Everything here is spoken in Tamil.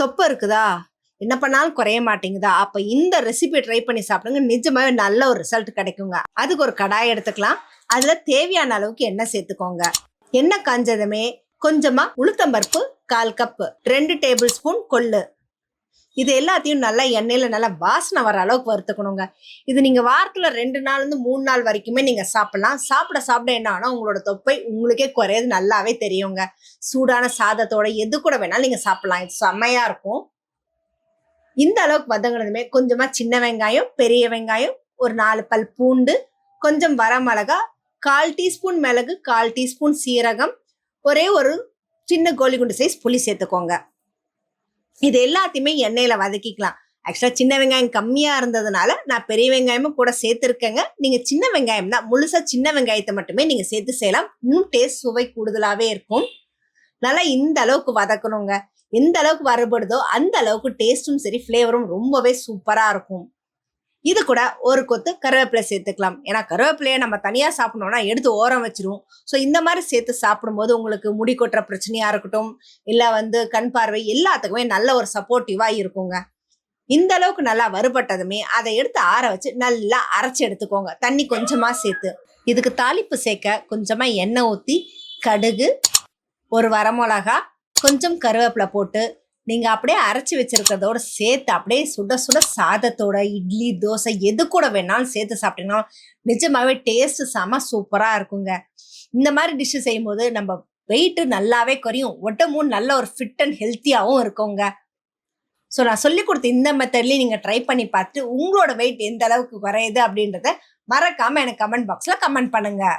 தொப்பை இருக்குதா? என்ன பண்ணாலும் குறைய மாட்டேங்குதா? அப்போ இந்த ரெசிபி ட்ரை பண்ணி சாப்பிடுங்க. நிஜமாவே நல்ல ஒரு ரிசல்ட் கிடைக்குங்க. அதுக்கு ஒரு கடாய் எடுத்துக்கலாம். அதில் தேவையான அளவுக்கு எண்ணெய் சேர்த்துக்கோங்க. எண்ணெய் காஞ்சதுமே கொஞ்சமாக உளுத்தம்பருப்பு கால் கப்பு ரெண்டு டேபிள் ஸ்பூன் கொள்ளு. இது எல்லாத்தையும் நல்லா எண்ணெயில் நல்லா வாசனை வர அளவுக்கு வறுத்துக்கணுங்க. இது நீங்கள் வாரத்தில் ரெண்டு நாள்லேருந்து மூணு நாள் வரைக்குமே நீங்கள் சாப்பிட்லாம். சாப்பிட சாப்பிட என்ன ஆனால் உங்களோட தொப்பை உங்களுக்கே குறையது. நல்லாவே தெரியுங்க. சூடான சாதத்தோட எது கூட வேணாலும் நீங்கள் சாப்பிட்லாம். இது செம்மையாக இருக்கும். இந்த அளவுக்கு வதங்கினதுமே கொஞ்சமாக சின்ன வெங்காயம் பெரிய வெங்காயம் ஒரு நாலு பல் பூண்டு கொஞ்சம் வரமிளகா கால் டீஸ்பூன் மிளகு கால் டீஸ்பூன் சீரகம் ஒரே ஒரு சின்ன கோலிகுண்டு சைஸ் புளி சேர்த்துக்கோங்க. இது எல்லாத்தையுமே எண்ணெயில் வதக்கிக்கலாம். ஆக்சுவலாக சின்ன வெங்காயம் கம்மியாக இருந்ததுனால நான் பெரிய வெங்காயமும் கூட சேர்த்துருக்கேங்க. நீங்கள் சின்ன வெங்காயம் தான் முழுசாக சின்ன வெங்காயத்தை மட்டுமே நீங்கள் சேர்த்து செய்யலாம். இன்னும் டேஸ்ட் சுவை கூடுதலாகவே இருக்கும். நல்லா இந்த அளவுக்கு வதக்கணுங்க. எந்த அளவுக்கு வறுபடுதோ அந்த அளவுக்கு டேஸ்ட்டும் சரி ஃப்ளேவரும் ரொம்பவே சூப்பராக இருக்கும். இது கூட ஒரு கொத்து கருவேப்பிலை சேர்த்துக்கலாம். ஏன்னா கருவேப்பிலையை நம்ம தனியாக சாப்பிடணும்னா எடுத்து ஓரம் வச்சிருவோம் ஸோ இந்த மாதிரி சேர்த்து சாப்பிடும்போது உங்களுக்கு முடி கொட்டுற பிரச்சனையாக இருக்கட்டும் இல்லை வந்து கண் பார்வை எல்லாத்துக்குமே நல்ல ஒரு சப்போர்ட்டிவாக இருக்குங்க. இந்த அளவுக்கு நல்லா வறுபட்டதுமே அதை எடுத்து ஆற வச்சு நல்லா அரைச்சி எடுத்துக்கோங்க. தண்ணி கொஞ்சமாக சேர்த்து. இதுக்கு தாளிப்பு சேர்க்க கொஞ்சமாக எண்ணெய் ஊற்றி கடுகு ஒரு வரமிளகா கொஞ்சம் கருவேப்பிலை போட்டு நீங்கள் அப்படியே அரைச்சி வச்சிருக்கிறதோட சேர்த்து அப்படியே சுட சுட சாதத்தோட இட்லி தோசை எது கூட வேணாலும் சேர்த்து சாப்பிட்டீங்கன்னா நிஜமாகவே டேஸ்ட்டு செம சூப்பராக இருக்குங்க. இந்த மாதிரி டிஷ்ஷு செய்யும்போது நம்ம வெயிட்டு நல்லாவே குறையும். உடம்பும் நல்ல ஒரு ஃபிட் அண்ட் ஹெல்த்தியாகவும் இருக்குங்க. ஸோ நான் சொல்லி கொடுத்த இந்த மெத்தட்லேயும் நீங்கள் ட்ரை பண்ணி பார்த்துட்டு உங்களோட வெயிட் எந்த அளவுக்கு குறையுது அப்படின்றத மறக்காமல் எனக்கு கமெண்ட் பாக்ஸில் கமெண்ட் பண்ணுங்கள்